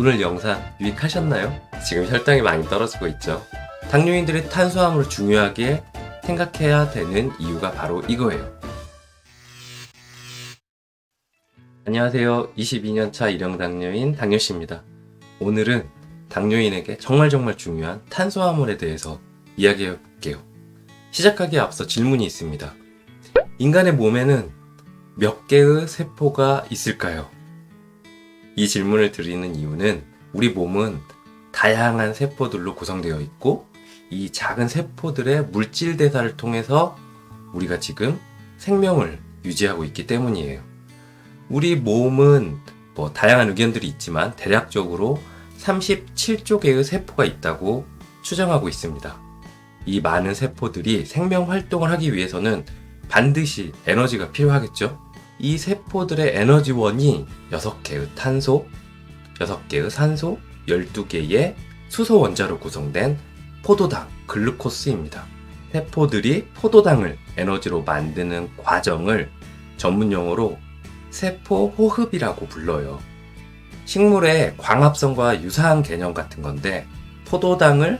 오늘 영상 유익하셨나요? 지금 혈당이 많이 떨어지고 있죠. 당뇨인들이 탄수화물을 중요하게 생각해야 되는 이유가 바로 이거예요. 안녕하세요. 22년차 일형당뇨인 당뇨씨입니다. 오늘은 당뇨인에게 정말 정말 중요한 탄수화물에 대해서 이야기해 볼게요. 시작하기에 앞서 질문이 있습니다. 인간의 몸에는 몇 개의 세포가 있을까요? 이 질문을 드리는 이유는 우리 몸은 다양한 세포들로 구성되어 있고 이 작은 세포들의 물질 대사를 통해서 우리가 지금 생명을 유지하고 있기 때문이에요. 우리 몸은 뭐 다양한 의견들이 있지만 대략적으로 37조 개의 세포가 있다고 추정하고 있습니다. 이 많은 세포들이 생명 활동을 하기 위해서는 반드시 에너지가 필요하겠죠? 이 세포들의 에너지원이 6개의 탄소, 6개의 산소, 12개의 수소 원자로 구성된 포도당, 글루코스입니다. 세포들이 포도당을 에너지로 만드는 과정을 전문 용어로 세포 호흡이라고 불러요. 식물의 광합성과 유사한 개념 같은 건데 포도당을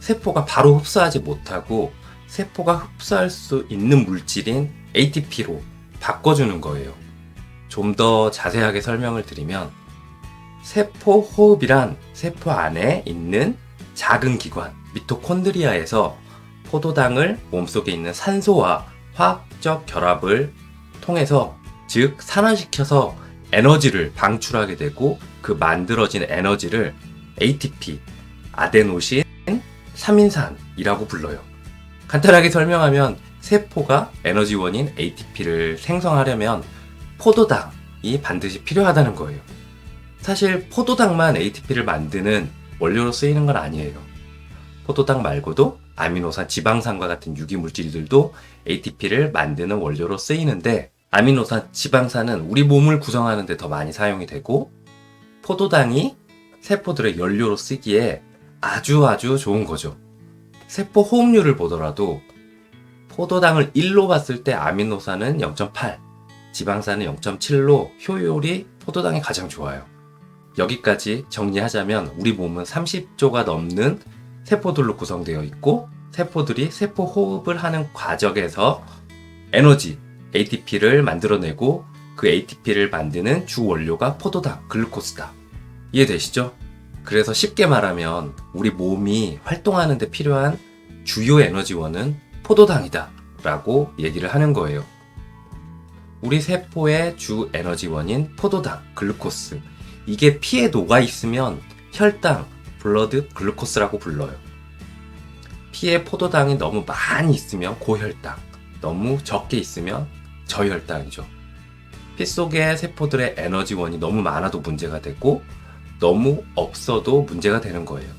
세포가 바로 흡수하지 못하고 세포가 흡수할 수 있는 물질인 ATP로 바꿔주는 거예요. 좀 더 자세하게 설명을 드리면 세포 호흡이란 세포 안에 있는 작은 기관 미토콘드리아에서 포도당을 몸속에 있는 산소와 화학적 결합을 통해서 즉 산화시켜서 에너지를 방출하게 되고 그 만들어진 에너지를 ATP 아데노신 3인산이라고 불러요. 간단하게 설명하면 세포가 에너지원인 ATP를 생성하려면 포도당이 반드시 필요하다는 거예요. 사실 포도당만 ATP를 만드는 원료로 쓰이는 건 아니에요. 포도당 말고도 아미노산, 지방산과 같은 유기물질들도 ATP를 만드는 원료로 쓰이는데 아미노산, 지방산은 우리 몸을 구성하는 데 더 많이 사용이 되고 포도당이 세포들의 연료로 쓰기에 아주 아주 좋은 거죠. 세포 호흡률을 보더라도 포도당을 1로 봤을 때 아미노산은 0.8, 지방산은 0.7로 효율이 포도당이 가장 좋아요. 여기까지 정리하자면 우리 몸은 30조가 넘는 세포들로 구성되어 있고 세포들이 세포 호흡을 하는 과정에서 에너지 ATP를 만들어내고 그 ATP를 만드는 주 원료가 포도당, 글루코스다. 이해되시죠? 그래서 쉽게 말하면 우리 몸이 활동하는 데 필요한 주요 에너지원은 포도당이다 라고 얘기를 하는 거예요. 우리 세포의 주 에너지원인 포도당, 글루코스 이게 피에 녹아 있으면 혈당, 블러드 글루코스라고 불러요. 피에 포도당이 너무 많이 있으면 고혈당, 너무 적게 있으면 저혈당이죠. 피 속의 세포들의 에너지원이 너무 많아도 문제가 되고 너무 없어도 문제가 되는 거예요.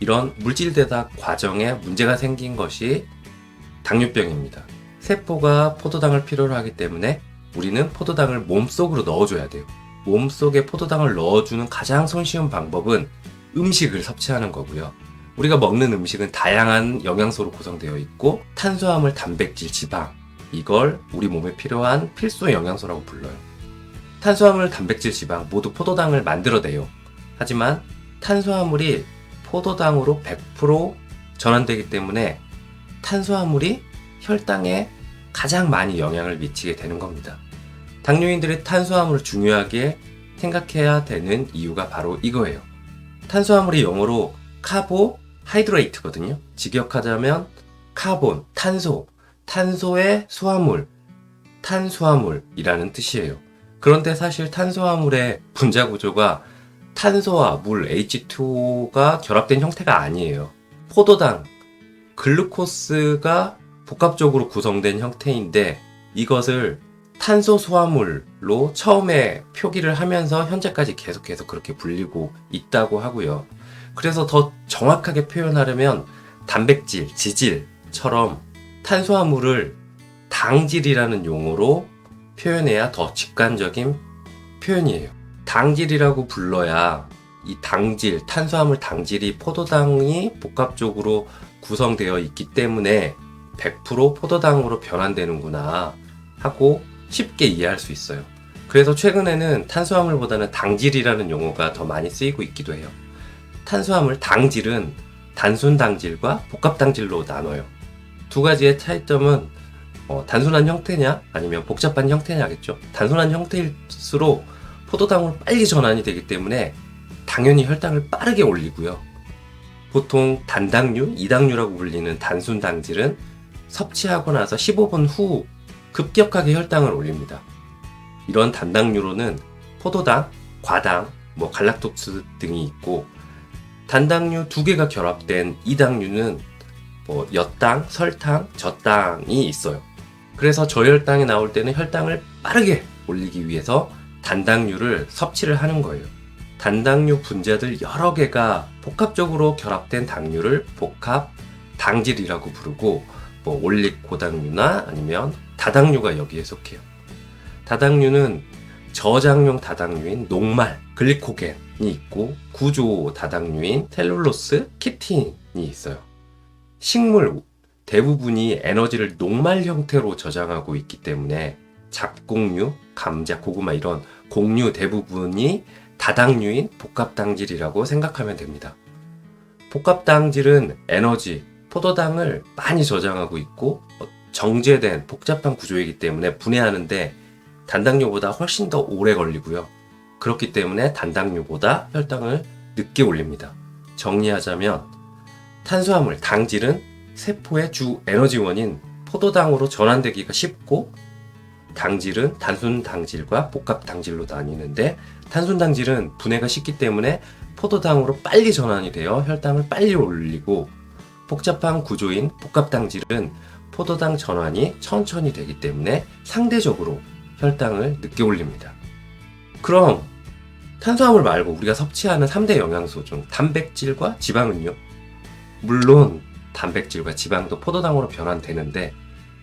이런 물질 대사 과정에 문제가 생긴 것이 당뇨병입니다. 세포가 포도당을 필요로 하기 때문에 우리는 포도당을 몸속으로 넣어줘야 돼요. 몸속에 포도당을 넣어주는 가장 손쉬운 방법은 음식을 섭취하는 거고요. 우리가 먹는 음식은 다양한 영양소로 구성되어 있고 탄수화물, 단백질, 지방 이걸 우리 몸에 필요한 필수 영양소라고 불러요. 탄수화물, 단백질, 지방 모두 포도당을 만들어내요. 하지만 탄수화물이 포도당으로 100% 전환되기 때문에 탄수화물이 혈당에 가장 많이 영향을 미치게 되는 겁니다. 당뇨인들이 탄수화물을 중요하게 생각해야 되는 이유가 바로 이거예요. 탄수화물이 영어로 카보하이드레이트거든요. 직역하자면 카본, 탄소, 탄소의 수화물, 탄수화물이라는 뜻이에요. 그런데 사실 탄수화물의 분자 구조가 탄소와 물 H2O가 결합된 형태가 아니에요. 포도당, 글루코스가 복합적으로 구성된 형태인데 이것을 탄소 수화물로 처음에 표기를 하면서 현재까지 계속해서 그렇게 불리고 있다고 하고요. 그래서 더 정확하게 표현하려면 단백질, 지질처럼 탄수화물을 당질이라는 용어로 표현해야 더 직관적인 표현이에요. 당질이라고 불러야 이 당질, 탄수화물 당질이 포도당이 복합적으로 구성되어 있기 때문에 100% 포도당으로 변환되는구나 하고 쉽게 이해할 수 있어요. 그래서 최근에는 탄수화물보다는 당질이라는 용어가 더 많이 쓰이고 있기도 해요. 탄수화물 당질은 단순 당질과 복합 당질로 나눠요. 두 가지의 차이점은 어, 단순한 형태냐 아니면 복잡한 형태냐겠죠. 단순한 형태일수록 포도당으로 빨리 전환이 되기 때문에 당연히 혈당을 빠르게 올리고요. 보통 단당류, 이당류라고 불리는 단순 당질은 섭취하고 나서 15분 후 급격하게 혈당을 올립니다. 이런 단당류로는 포도당, 과당, 뭐 갈락토스 등이 있고 단당류 두 개가 결합된 이당류는 뭐 엿당, 설탕, 젖당이 있어요. 그래서 저혈당이 나올 때는 혈당을 빠르게 올리기 위해서 단당류를 섭취를 하는 거예요. 단당류 분자들 여러 개가 복합적으로 결합된 당류를 복합 당질이라고 부르고 뭐 올릭 고당류나 아니면 다당류가 여기에 속해요. 다당류는 저장용 다당류인 녹말, 글리코겐이 있고 구조 다당류인 텔룰로스, 키틴이 있어요. 식물 대부분이 에너지를 녹말 형태로 저장하고 있기 때문에 잡곡류, 감자, 고구마 이런 곡류 대부분이 다당류인 복합당질이라고 생각하면 됩니다. 복합당질은 에너지, 포도당을 많이 저장하고 있고 어, 정제된 복잡한 구조이기 때문에 분해하는데 단당류보다 훨씬 더 오래 걸리고요. 그렇기 때문에 단당류보다 혈당을 늦게 올립니다. 정리하자면 탄수화물, 당질은 세포의 주 에너지원인 포도당으로 전환되기가 쉽고 당질은 단순 당질과 복합 당질로 나뉘는데 단순 당질은 분해가 쉽기 때문에 포도당으로 빨리 전환이 되어 혈당을 빨리 올리고 복잡한 구조인 복합 당질은 포도당 전환이 천천히 되기 때문에 상대적으로 혈당을 늦게 올립니다. 그럼 탄수화물 말고 우리가 섭취하는 3대 영양소 중 단백질과 지방은요? 물론 단백질과 지방도 포도당으로 변환되는데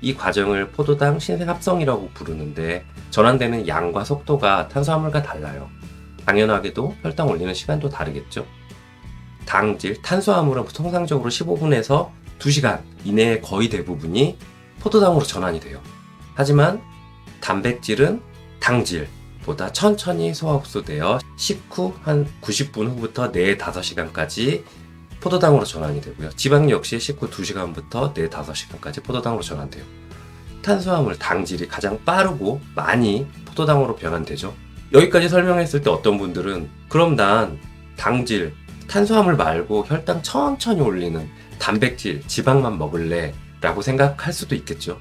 이 과정을 포도당 신생합성이라고 부르는데 전환되는 양과 속도가 탄수화물과 달라요. 당연하게도 혈당 올리는 시간도 다르겠죠. 당질, 탄수화물은 통상적으로 15분에서 2시간 이내에 거의 대부분이 포도당으로 전환이 돼요. 하지만 단백질은 당질보다 천천히 소화 흡수되어 식후 한 90분 후부터 4, 5시간까지 포도당으로 전환이 되고요. 지방 역시 식후 2시간부터 4, 5시간까지 포도당으로 전환돼요. 탄수화물, 당질이 가장 빠르고 많이 포도당으로 변환되죠. 여기까지 설명했을 때 어떤 분들은 그럼 난 당질, 탄수화물 말고 혈당 천천히 올리는 단백질, 지방만 먹을래 라고 생각할 수도 있겠죠.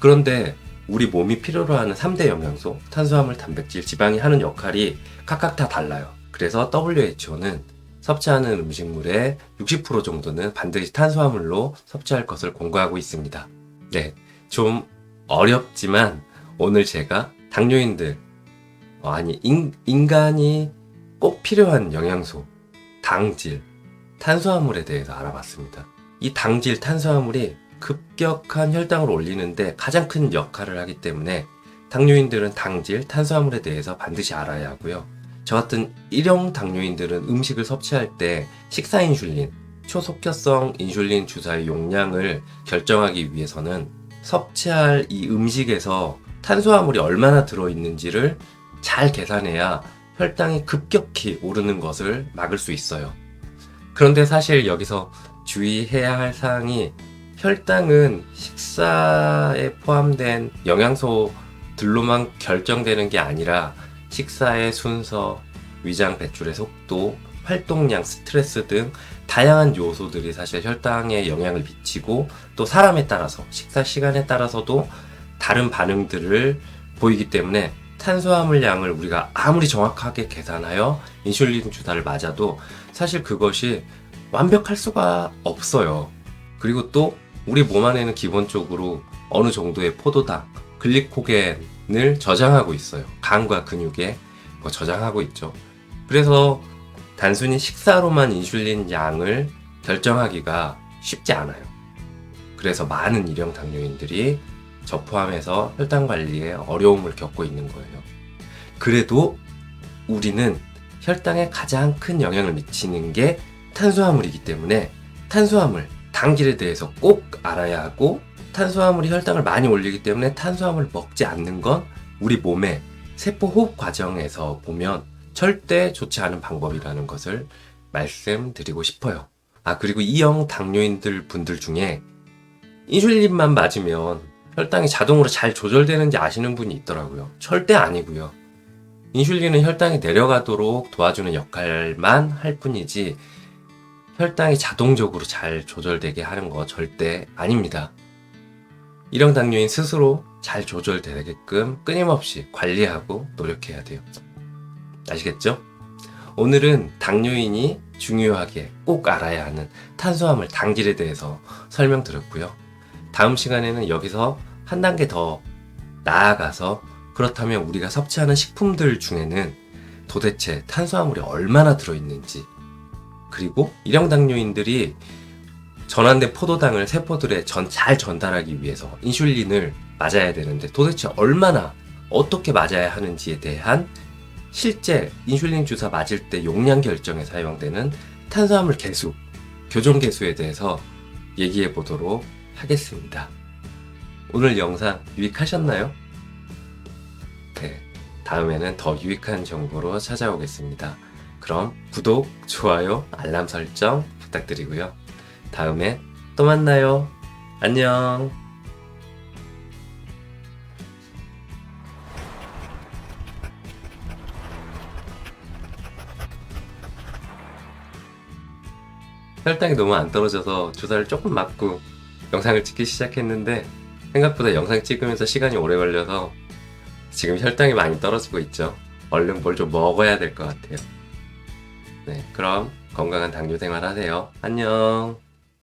그런데 우리 몸이 필요로 하는 3대 영양소, 탄수화물, 단백질, 지방이 하는 역할이 각각 다 달라요. 그래서 WHO는 섭취하는 음식물의 60% 정도는 반드시 탄수화물로 섭취할 것을 권고하고 있습니다. 네, 좀 어렵지만 오늘 제가 당뇨인들, 어, 아니, 인, 인간이 꼭 필요한 영양소, 당질, 탄수화물에 대해서 알아봤습니다. 이 당질, 탄수화물이 급격한 혈당을 올리는데 가장 큰 역할을 하기 때문에 당뇨인들은 당질, 탄수화물에 대해서 반드시 알아야 하고요. 저 같은 일형 당뇨인들은 음식을 섭취할 때 식사 인슐린, 초속혈성 인슐린 주사의 용량을 결정하기 위해서는 섭취할 이 음식에서 탄수화물이 얼마나 들어있는지를 잘 계산해야 혈당이 급격히 오르는 것을 막을 수 있어요. 그런데 사실 여기서 주의해야 할 사항이 혈당은 식사에 포함된 영양소들로만 결정되는 게 아니라 식사의 순서, 위장 배출의 속도, 활동량, 스트레스 등 다양한 요소들이 사실 혈당에 영향을 미치고 또 사람에 따라서 식사 시간에 따라서도 다른 반응들을 보이기 때문에 탄수화물 양을 우리가 아무리 정확하게 계산하여 인슐린 주사를 맞아도 사실 그것이 완벽할 수가 없어요. 그리고 또 우리 몸 안에는 기본적으로 어느 정도의 포도당, 글리코겐 을 저장하고 있어요. 간과 근육에 뭐 저장하고 있죠. 그래서 단순히 식사로만 인슐린 양을 결정하기가 쉽지 않아요. 그래서 많은 일형 당뇨인들이 저 포함해서 혈당 관리에 어려움을 겪고 있는 거예요. 그래도 우리는 혈당에 가장 큰 영향을 미치는 게 탄수화물이기 때문에 탄수화물, 당질에 대해서 꼭 알아야 하고 탄수화물이 혈당을 많이 올리기 때문에 탄수화물을 먹지 않는 건 우리 몸에 세포 호흡 과정에서 보면 절대 좋지 않은 방법이라는 것을 말씀드리고 싶어요. 아, 그리고 E형 당뇨인들 분들 중에 인슐린만 맞으면 혈당이 자동으로 잘 조절되는지 아시는 분이 있더라고요. 절대 아니고요. 인슐린은 혈당이 내려가도록 도와주는 역할만 할 뿐이지 혈당이 자동적으로 잘 조절되게 하는 거 절대 아닙니다. 일형 당뇨인 스스로 잘 조절되게끔 끊임없이 관리하고 노력해야 돼요. 아시겠죠? 오늘은 당뇨인이 중요하게 꼭 알아야 하는 탄수화물 당질에 대해서 설명드렸고요. 다음 시간에는 여기서 한 단계 더 나아가서 그렇다면 우리가 섭취하는 식품들 중에는 도대체 탄수화물이 얼마나 들어있는지 그리고 일형 당뇨인들이 전환된 포도당을 세포들에 전, 잘 전달하기 위해서 인슐린을 맞아야 되는데 도대체 얼마나 어떻게 맞아야 하는지에 대한 실제 인슐린 주사 맞을 때 용량 결정에 사용되는 탄수화물 개수, 교정 개수에 대해서 얘기해 보도록 하겠습니다. 오늘 영상 유익하셨나요? 네. 다음에는 더 유익한 정보로 찾아오겠습니다. 그럼 구독, 좋아요, 알람 설정 부탁드리고요. 다음에 또 만나요. 안녕. 혈당이 너무 안 떨어져서 주사를 조금 맞고 영상을 찍기 시작했는데 생각보다 영상 찍으면서 시간이 오래 걸려서 지금 혈당이 많이 떨어지고 있죠. 얼른 뭘 좀 먹어야 될 것 같아요. 네, 그럼 건강한 당뇨 생활 하세요. 안녕.